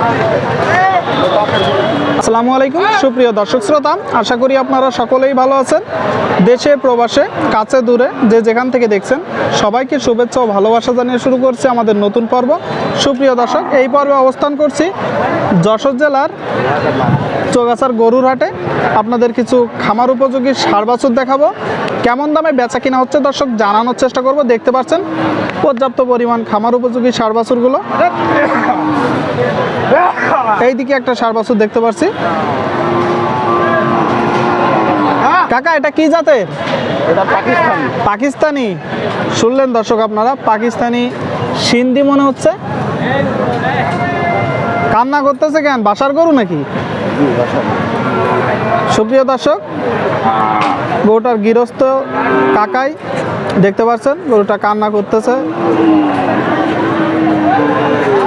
Toca de আসসালামু আলাইকুম। সুপ্রিয় দর্শক শ্রোতা, আশা করি আপনারা সকলেই ভালো আছেন। দেশে, প্রবাসে, কাছে, দূরে, যে যেখান থেকে দেখছেন, সবাইকে শুভেচ্ছা ও ভালোবাসা জানিয়ে শুরু করছি আমাদের নতুন পর্ব। সুপ্রিয় দর্শক, এই পর্বে অবস্থান করছি যশোর জেলার চৌগাছার গরুর হাটে। আপনাদের কিছু খামার উপযোগী সার বাছুর দেখাবো। কেমন দামে বেচা কিনা হচ্ছে দর্শক, জানানোর চেষ্টা করব। দেখতে পাচ্ছেন, পর্যাপ্ত পরিমাণ খামার উপযোগী সার বাছুরগুলো। এইদিকে একটা সার বাছুর দেখতে পাচ্ছি। কাকা এটা কি জাতের? এটা পাকিস্তান। পাকিস্তানি। শুনলেন দর্শক আপনারা পাকিস্তানি সিন্ধি মনে হচ্ছে। কান্না করতেছে কেন? বাসার গরু নাকি? সুপ্রিয় দর্শক গরুটার গৃহস্থ কাকাই দেখতে পাচ্ছেন গরুটা কান্না করতেছে।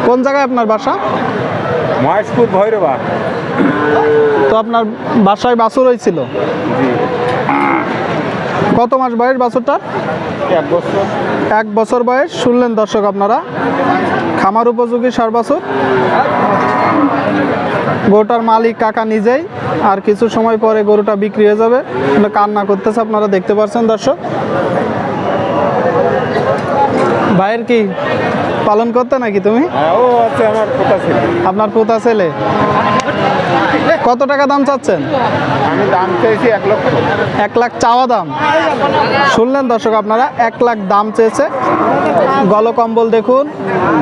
কোন জায়গায় আপনার বাসা? মহেশপুর ভৈরবা। তো আপনার বাসায় বাছুর হয়েছিল? কত মাস বয়স বাছুরটার? এক বছর। এক বছর বয়স শুনলেন দর্শক আপনারা। খামার উপযোগী সার বাছুর। গরুটার মালিক কাকা নিজেই। আর কিছু সময় পরে গরুটা বিক্রি হয়ে যাবে। কিন্তু কান্না করতেছে আপনারা দেখতে পাচ্ছেন দর্শক। ভাইয়ের কি পালন করতে নাকি তুমি? হ্যাঁ আপনার পোতা ছেলে? কত টাকা দাম চাচ্ছেন? আমি দাম চাইছি এক লক্ষ। এক লাখ চাওয়া দাম। শুনলেন দর্শক আপনারা এক লাখ দাম চেয়েছে। গলকম্বল দেখুন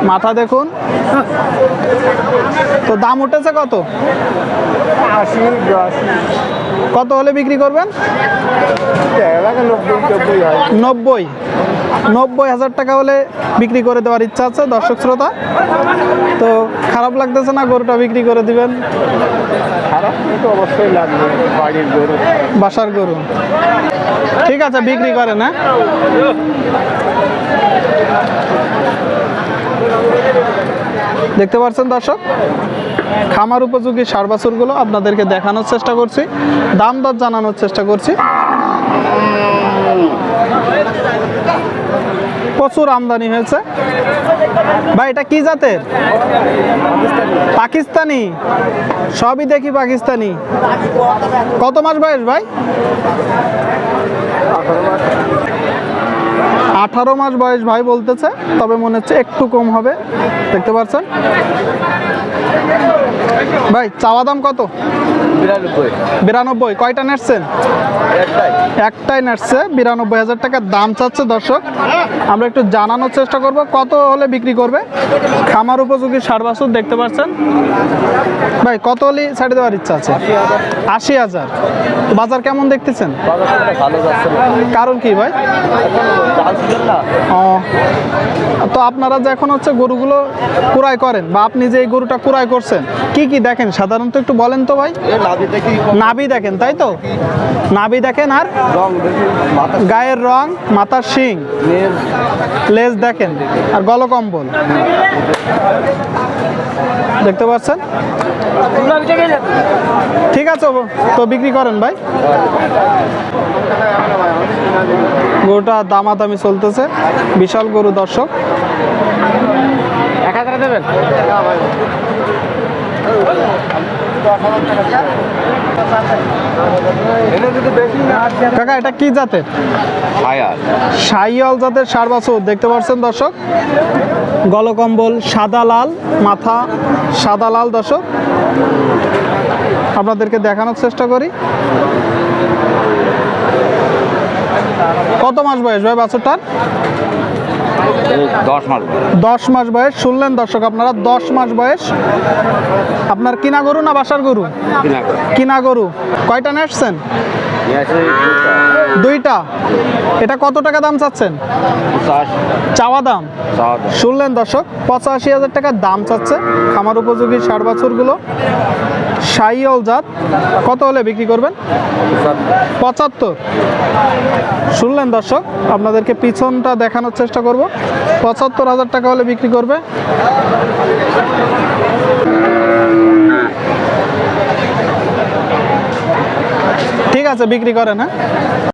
মাথা দেখুন। তো দাম উঠেছে কত? আশি কত হলে বিক্রি করবেন? নব্বই। নব্বই হাজার টাকা হলে বিক্রি করে দেওয়ার ইচ্ছা আছে দর্শক শ্রোতা। তো খারাপ লাগতেছে না, গরুটা বিক্রি করে দিবেন। বাসার গরু। ঠিক আছে, বিক্রি করেন হ্যাঁ? দেখতে পাচ্ছেন দর্শক? খামার উপযোগী সার বাছুরগুলো আপনাদেরকে দেখানোর চেষ্টা করছি। দাম দর জানানোর চেষ্টা করছি। প্রচুর আমদানি হয়েছে। ভাই, এটা কি জাতের? পাকিস্তানি। সবই দেখি পাকিস্তানি। কত মাস বয়স ভাই? আঠারো মাস বয়স ভাই বলতেছে তবে মনে হচ্ছে একটু কম হবে। দেখতে পাচ্ছেন? ভাই চাওয়া দাম কত? বিরানব্বই। কয়টা নেটছেন একটাই। নেটছে বিরানব্বই হাজার টাকা দাম চাচ্ছে দর্শক। আমরা একটু জানানোর চেষ্টা করব কত হলে বিক্রি করবে? খামার উপযোগী সার বাছুর দেখতে পাচ্ছেন? ভাই কত হলে ছাড়ে দেওয়ার ইচ্ছা আছে? আশি হাজার। বাজার কেমন দেখতেছেন? কারণ কি ভাই? তো আপনারা যে এখন হচ্ছে গরুগুলো কুড়াই করেন বা আপনি যে এই গরুটা কুড়াই করছেন কি কি দেখেন? সাধারণত একটু বলেন তো ভাই। নাভি দেখেন তাই তো? নাভি দেখেন আর গায়ের রং মাথার শিং। লেজ দেখেন আর গলকম্বল। দেখতে পাচ্ছেন? ঠিক আছে তো বিক্রি করেন ভাই। গরুটা দামাদামি চলতেছে। বিশাল গরু দর্শক। এক হাজার দেবেন? কাকা এটা কি জাতের? সাইয়াল। জাতের সার বাছুর দেখতে পাচ্ছেন দর্শক? গলকম্বল সাদা লাল মাথা সাদা লাল দর্শক। আপনাদেরকে দেখানোর চেষ্টা করি। কত মাস বয়স ভাই বাছুরটার? দশ মাস। দশ মাস বয়স শুনলেন দর্শক আপনারা দশ মাস বয়স। আপনার কিনা গরু না বাসার গরু? কিনা গরু। কয়টা নেসছেন দুইটা। এটা কত টাকা দাম চাচ্ছেন? চাওয়া দাম? শুনলেন দর্শক পঁচাশি হাজার টাকা দাম চাচ্ছে খামার উপযোগী সার বাছুরগুলো। সাইয়ল জাত কত হলে বিক্রি করবেন? পঁচাত্তর। শুনলেন দর্শক আপনাদেরকে পিছনটা দেখানোর চেষ্টা করব। পঁচাত্তর হাজার টাকা হলে বিক্রি করবে। ঠিক আছে বিক্রি করেন হ্যাঁ